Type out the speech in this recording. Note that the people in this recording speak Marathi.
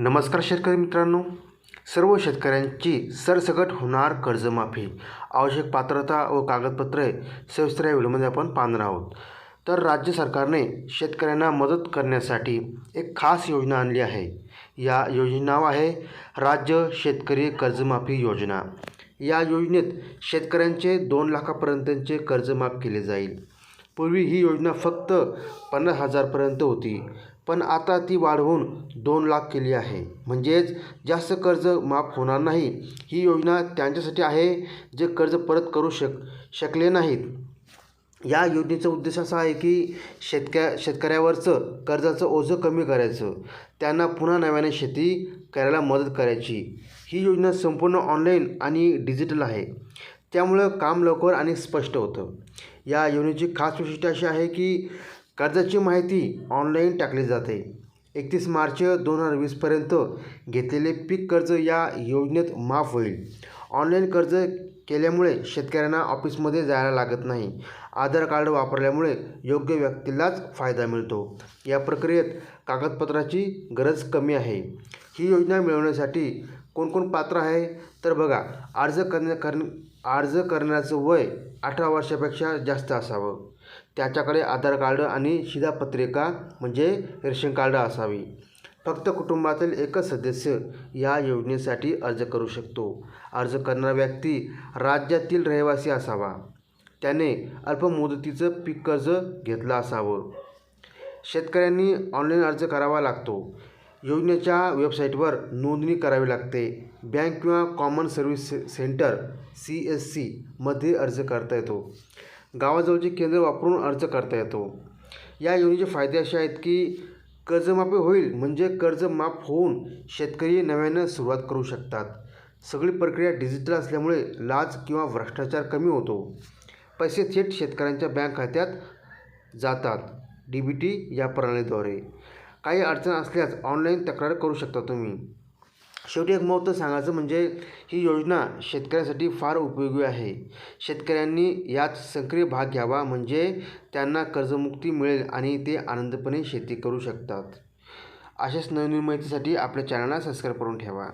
नमस्कार शेतकरी मित्रांनो. सर्व शेतकऱ्यांची सरसकट होणार कर्जमाफी. आवश्यक पात्रता व कागदपत्रे सविस्तर या व्हिडिओमध्ये आपण पाहणार आहोत. तर राज्य सरकारने शेतकऱ्यांना मदत करण्यासाठी एक खास योजना आणली आहे. या योजने नाव आहे राज्य शेतकरी कर्जमाफी योजना. या योजनेत शेतकऱ्यांचे दोन लाखापर्यंतचे कर्ज माफ केले जाईल. पूर्वी ही योजना फक्त पन्नास हजारपर्यंत होती. पण आता ती वाढवून दोन लाख केली आहे. म्हणजेच जास्त कर्ज माफ होणार नाही. ही योजना त्यांच्यासाठी आहे जे कर्ज परत करू शक शकले नाहीत. या योजनेचा उद्देश असा आहे की शेतक्या शेतकऱ्यावरचं कर्जाचं ओझं कमी करायचं. त्यांना पुन्हा नव्याने शेती करायला मदत करायची. ही योजना संपूर्ण ऑनलाईन आणि डिजिटल आहे. त्यामुळं काम लवकर आणि स्पष्ट होतं. या योजनेची खास वैशिष्ट्य अशी आहे की कर्जाची माहिती ऑनलाईन टाकली जाते. एकतीस मार्च दोन हजार वीसपर्यंत घेतलेले पीक कर्ज या योजनेत माफ होईल. ऑनलाईन कर्ज केल्यामुळे शेतकऱ्यांना ऑफिसमध्ये जायला लागत नाही. आधार कार्ड वापरल्यामुळे योग्य व्यक्तीलाच फायदा मिळतो. या प्रक्रियेत कागदपत्राची गरज कमी आहे. ही योजना मिळवण्यासाठी कोण कोण पात्र आहे? तर बघा अर्ज करण्या कर अर्ज करण्याचं वय अठरा वर्षापेक्षा जास्त असावं. त्याच्याकडे आधार कार्ड आणि शिधापत्रिका म्हणजे रेशन कार्ड असावी. फक्त कुटुंबातील एकच सदस्य या योजनेसाठी अर्ज करू शकतो. अर्ज करणारा व्यक्ती राज्यातील रहिवासी असावा. त्याने अल्पमुदतीचं पीक कर्ज घेतलं असावं. शेतकऱ्यांनी ऑनलाईन अर्ज करावा लागतो. योजनेच्या वेबसाईटवर नोंदणी करावी लागते. बँक किंवा common service centre C S सीमध्ये अर्ज करता येतो. गावाजवळचे केंद्र वापरून अर्ज करता येतो. या योजनेचे फायदे असे आहेत की कर्जमाफी होईल म्हणजे कर्ज माफ होऊन शेतकरी नव्यानं सुरुवात करू शकतात. सगळी प्रक्रिया डिजिटल असल्यामुळे लाच किंवा भ्रष्टाचार कमी होतो. पैसे थेट शेतकऱ्यांच्या बँक खात्यात जातात. डी बी टी या प्रणालीद्वारे. काही अडचण असल्यास ऑनलाईन तक्रार करू शकता तुम्ही. शेवटी एक महत्त्व सांगायचं म्हणजे ही योजना शेतकऱ्यांसाठी फार उपयोगी आहे. शेतकऱ्यांनी यात सक्रिय भाग घ्यावा म्हणजे त्यांना कर्जमुक्ती मिळेल आणि ते आनंदपणे शेती करू शकतात. अशाच नवीन माहितीसाठी आपल्या चॅनलला सबस्क्राईब करून ठेवा.